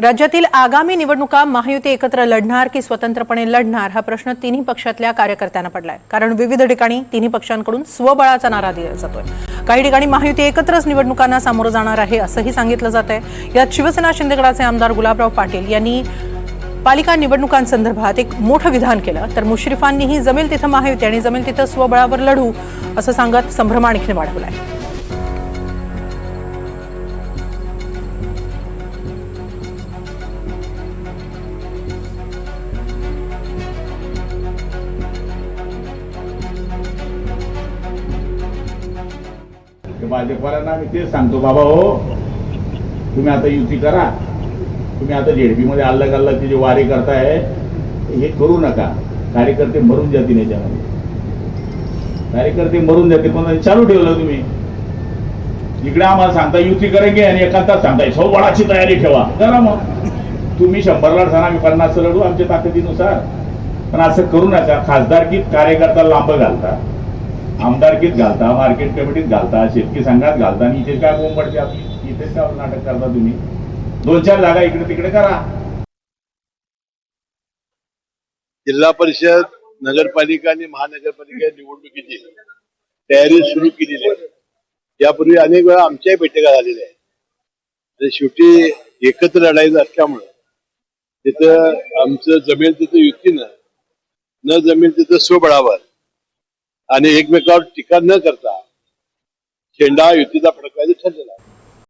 राज्यातील आगामी निवडणुका महायुती एकत्र लढणार की स्वतंत्रपणे लढणार हा प्रश्न तिन्ही पक्षातल्या कार्यकर्त्यांना पडलाय. कारण विविध ठिकाणी तिन्ही पक्षांकडून स्वबळाचा नारा दिला जातोय. काही ठिकाणी महायुती एकत्रच निवडणुकांना सामोरं जाणार आहे असंही सांगितलं जात आहे यात शिवसेना शिंदेगडाचे आमदार गुलाबराव पाटील यांनी पालिका निवडणुकांसंदर्भात एक मोठं विधान केलं. तर मुश्रीफांनीही जमेल तिथं महायुती आणि जमेल तिथं स्वबळावर लढू असं सांगत संभ्रम आणखी वाढवलाय आहे भाजपवाल्यांना आम्ही तेच सांगतो बाबा हो तुम्ही आता युती करा. तुम्ही आता झेडपीमध्ये अल्लग अल्लगची जी वारी करताय हे करू नका. कार्यकर्ते मरून जातील याच्यामध्ये. कार्यकर्ते मरून जातील पण चालू ठेवलं तुम्ही. इकडे आम्हाला सांगता युती करेंगे आणि एखादा सांगताय. सौबळाची तयारी ठेवा. करा मग. तुम्ही शंभरला लढा आम्ही पन्नास लढू आमच्या ताकदीनुसार. पण असं करू नका. खासदारकीत कार्यकर्ता लांब घालता आमदारकीत घालता मार्केट कमिटीत घालता शेतकी संघात घालता आणि इथे काय बोंबडते आपली? इथेच का नाटक करता तुम्ही? दोन चार जागा इकडे तिकडे करा. जिल्हा परिषद नगरपालिका आणि महानगरपालिका निवडणुकीची तयारी सुरू केलेली आहे. यापूर्वी अनेक वेळा आमच्याही बैठका झालेल्या आहेत. आणि शेवटी एकत्र लढायचं असल्यामुळं तिथं आमचं जमेल तिथं युतीनं न जमेल तिथं स्वबळावर आणि एकमेकावर टीका न करता शेंडा युतीचा फडकवायचं ठरलेला